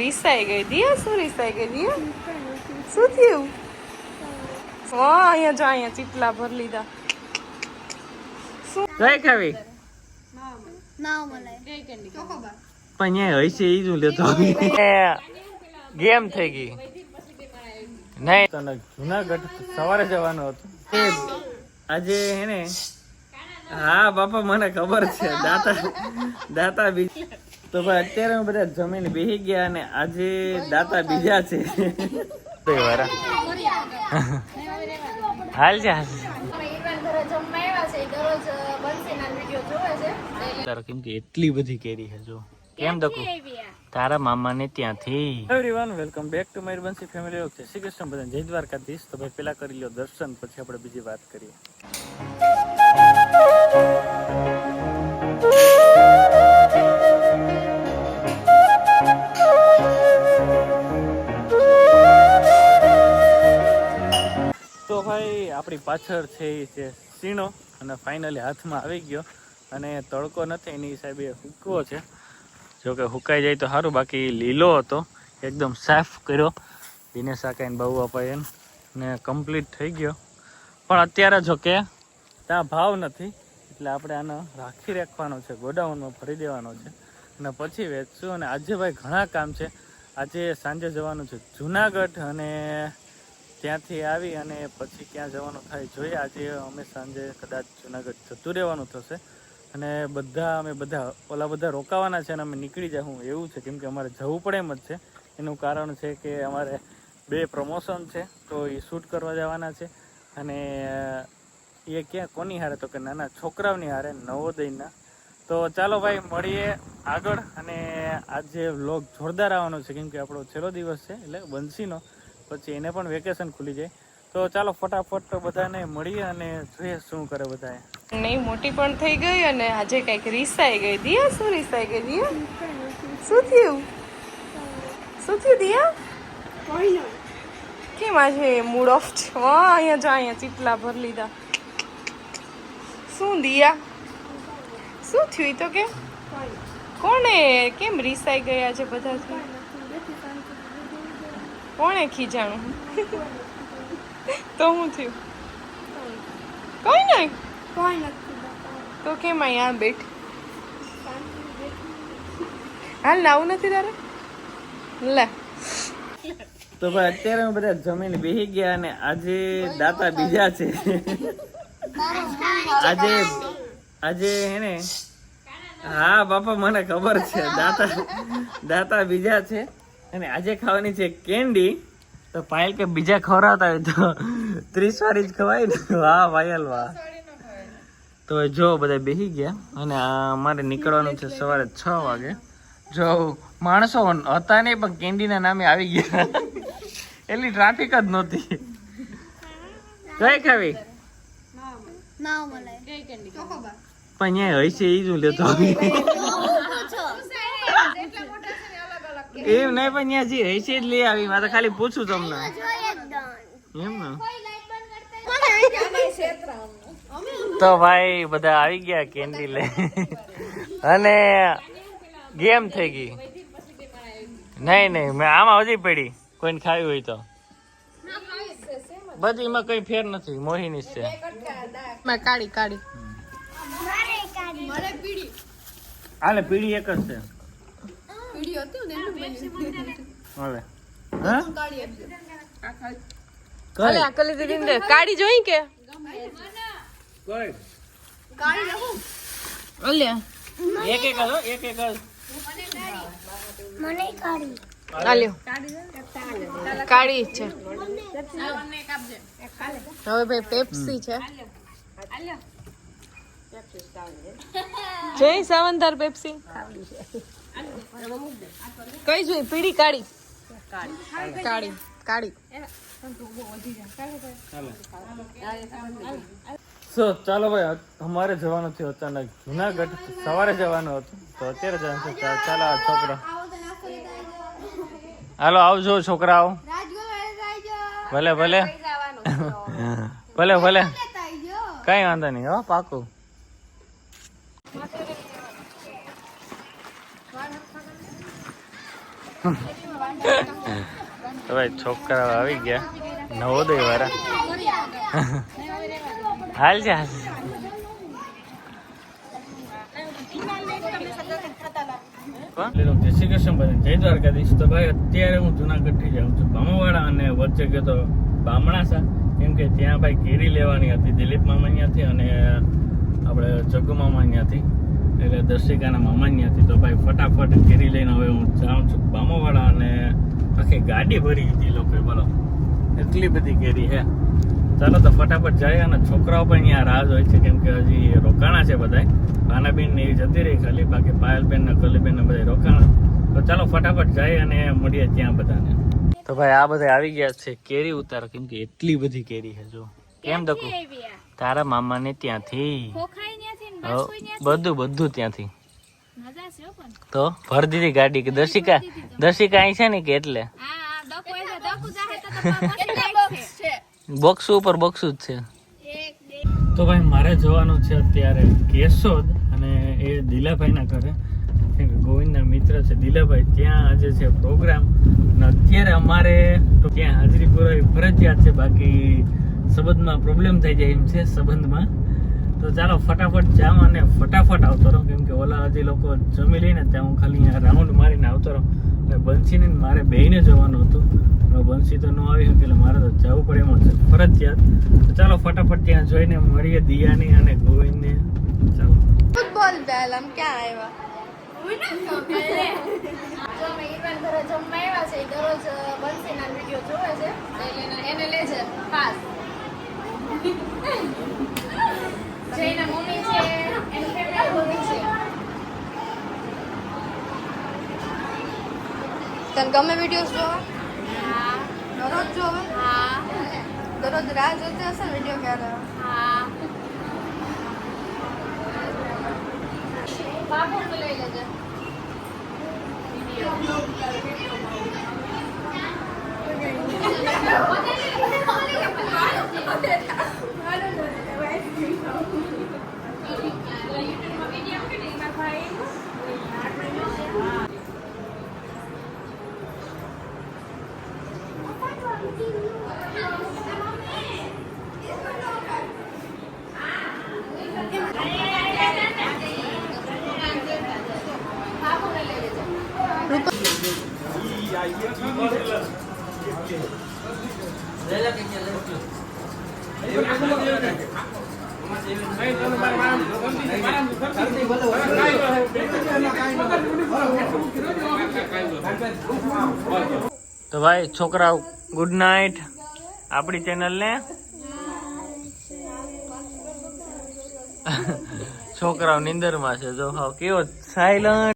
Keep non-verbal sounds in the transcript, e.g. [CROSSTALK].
રીસાઈ ગઈ દિયા શું રીસાઈ ગઈ દિયા શું થયું હા અહીંયા જો અહીંયા ચીપલા ભર લીધા કઈ ખાવી પણ અહીંયા હશે એ જ હું લેતો ગેમ થઈ ગઈ નહીં તને જુનાગઢ સવારે જવાનું હતું એ આજે હે ને હા બાપા મને ખબર છે દાતા દાતા બીજ તો ભાઈ અત્યારે અમે બધા જમીન બેસી ગયા અને આજે દાતા બીજા છે. હાલ છે હાલ તારો કેમ કે એટલી બધી કેરી છે જો. કેમ દકુ તારા મામાને ત્યાંથી. એવરીવન વેલકમ બેક ટુ મારી બંસી ફેમિલી ઓકે શ્રી કૃષ્ણ બધા જય દ્વારકાધીશ. તો ભાઈ પેલા કરી લો દર્શન પછી આપણે બીજી વાત કરીએ. આપણી પાછળ છે એ છે સીણો અને ફાઇનલી હાથમાં આવી ગયો. અને તડકો નથી, એની હિસાબે હુકવો છે. જો કે હુકાઈ જાય તો સારું, બાકી લીલો હતો, એકદમ સાફ કર્યો. દિનેશ આકાઈને બહુ અપાય ને કમ્પ્લીટ થઈ ગયો. પણ અત્યારે જો કે, ત્યાં ભાવ નથી, એટલે આપણે આને રાખી રાખવાનો છે, ગોડાઉનમાં ભરી દેવાનો છે. અને પછી વેચશું, અને આજે ભાઈ ઘણા કામ છે. આજે સાંજે જવાનું છે જુનાગઢ અને ત્યાંથી આવી અને પછી ક્યાં જવાનું થાય જોઈએ. આજે અમે સાંજે કદાચ જુનાગઢ જતું રહેવાનું થશે. અને બધા અમે બધા, ઓલા બધા રોકાવાના છે અને અમે નીકળી જાઉં એવું છે. કેમ કે અમારે જવું પડે એમ જ છે. એનું કારણ છે કે અમારે બે પ્રમોશન છે, તો એ શૂટ કરવા જવાના છે. અને એ ક્યાં, કોની હારે તો કે નાના છોકરાઓની હારે, નવોદયના. તો ચાલો ભાઈ, મળીએ આગળ. અને આજે વ્લોગ જોરદાર આવવાનો છે. કેમ કે આપણો છેલ્લો દિવસ છે એટલે બંસીનો પછી એને પણ વેકેશન ખુલી જાય. તો ચાલો ફટાફટ બધાને મળીએ અને જોઈએ શું કરે બધાએ. નહીં મોટી પણ થઈ ગઈ અને આજે કંઈક રીસાઈ ગઈ. દિયા શું રીસાઈ ગઈ દિયા? શું થયું? શું થયું દિયા? કેમ આજે મૂડ ઓફ છે? અહીંયા જો અહીંયા ચીપલા ભર લીધા. શું દિયા? શું થયું તો કે? કોણે? કેમ રીસાઈ ગયા છે બધાથી? કોણે ખીજાણું? તો હું થયું? કોઈ નહીં. તો કેમ અહીંયા બેઠ? હાલ લાવું નથી તારે? લે. તો ભાઈ અત્યારે અમે બધા જમીન બેસી ગયા અને આજે દાતા બીજા છે. આજે આજે હેને હા બાપા મને ખબર છે. દાતા દાતા બીજા છે. અને આજે ખાવાની છે કેન્ડી. તો પાયલ કે બીજા ખવડાવતા હોય તો ત્રીસ વાળી જ ખવાય ને. વાહ પાયલ વાહ. તો જો બધા બેસી ગયા અને આ અમારે નીકળવાનું છે સવારે છ વાગે. જો માણસો હતા નહીં પણ કેન્ડીના નામે આવી ગયા. એટલી ટ્રાફિક જ નહોતી. કઈ ખાવી? પણ અહીંયા હશે એ જ હું લેતો. એમ નહીં પણ ત્યાં જે હશે જ લઈ આવી. મારે ખાલી પૂછું તમને. એમ ને? તો ભાઈ બધા આવી ગયા કેન્ડી લઈ. અને ગેમ થઈ ગઈ. નહીં નહીં મેં આમાં હજી પડી. કોઈને ખાવી હોય તો. બધી એમાં કઈ ફેર નથી. મોહિની જ છે. મેં કાઢી કાઢી. હાલે પીડી એક જ છે. હાલે. હા? અલે આ કલી દીદી ને કાઢી જોઈ કે? કઈ અલે. એક એક હો, એક એક મને કાળી. આલ્યો. કાઢી છે. હવે ભાઈ પેપ્સી છે. જય સાવંતાર, પેપ્સી. કઈ જોઈ કાઢી કાળી. કાળી. સો, ચાલો ભાઈ અમારે જવાનું થયું અચાનક. જુનાગઢ સવારે જવાનું હતું. તો અત્યારે જવાનું છે. ચાલો આ છોકરા. હાલો, આવજો છોકરાઓ. ભલે ભલે. ભલે ભલે. કઈ વાંધો નહીં, હો, પાકું. તો ભાઈ છોકરાઓ આવી ગયા. નવોદય વાળા. હાલ છે, હાલ શ્રી કૃષ્ણ ભાઈ જય દ્વારકાધીશ. તો ભાઈ, અત્યારે હું જુનાગઢથી જાઉં છું ગામવાળા અને વચ્ચે તો બામણાસા કેમ કે ત્યાં ભાઈ કેરી લેવાની હતી દિલીપ મામા ત્યાંથી અને આપણે જગ્ગુ મામા ત્યાંથી એટલે દર્શિકાના મામા ત્યાંથી તો ભાઈ ફટાફટ કેરી લઈને હવે હું જાઉં છું બામાવાડા અને આખી ગાડી ભરી હતી લોકોએ. બોલો એટલી બધી કેરી હે. ચાલો તો ફટાફટ જાય અને છોકરાઓ પણ અહીંયા રાહ હોય છે. કેમ કે હજી રોકાણા છે બધા ભાનાબેન ને એ જતી રહી ખાલી. બાકી પાયલબેન ને કલીબેન ને બધા રોકાણા. તો ચાલો ફટાફટ જાય અને મળીએ ત્યાં બધાને. તો ભાઈ આ બધા આવી ગયા છે કેરી ઉતાર. કેમ કે એટલી બધી કેરી છે જો. કેમ દકુ તારા મામાને ત્યાંથી. બધું બધું ત્યાંથી. તો ભર દીધી ગાડી કે દર્શિકા દર્શિકા અહીં છે ને કે એટલે? બોક્સ [LAUGHS] ઉપર બોક્સ જ છે. તો ભાઈ મારે જવાનું છે અત્યારે કેશોદ અને એ દિલાભાઈના ઘરે. ગોવિંદના મિત્ર છે દિલાભાઈ ત્યાં આજે છે પ્રોગ્રામ અને અત્યારે અમારે તો ત્યાં હાજરી પુરાવી ફરજિયાત છે બાકી સંબંધમાં પ્રોબ્લેમ થઈ જાય એમ છે સંબંધમાં. તો ચાલો ફટાફટ જામ અને ફટાફટ આવતો રહો કેમ કે ઓલા હજી લોકો જમી લઈને ત્યાં હું ખાલી અહીંયા રાઉન્ડ મારીને આવતો રહો અને બંસીને મારે બેહીને જવાનું હતું. બંસી તો ન આવી શકે એટલે મારે તો જવું પડે એમ છે. ફરજિયાત. તો ચાલો ફટાફટ ત્યાં જોઈને મળીએ દિયાની અને ગોવિંદને. ચાલો. ફૂટબોલ બેલ આમ ક્યાં આવ્યા? જો અમે ઈરવાન ઘરે જમવા આવ્યા છે દરરોજ બંસીના વીડિયો જોવે છે. એટલે એને- એને લેજે પાસ. જે એના મમ્મી છે એની ફેમિલી બધું છે તને ગમે વિડીયોઝ જોવા હા દરરોજ જોવે હા દરરોજ રાહ જોતી હશે ને વીડિયો ક્યારે? હા બાબુ લઈ લેજે બાબુ લઈ લેજે તો ભાઈ છોકરાઓ ગુડ નાઇટ આપણી ચેનલને [LAUGHS] છોકરાઓ નિંદરમાં છે જો હા કેવો સાયલન્ટ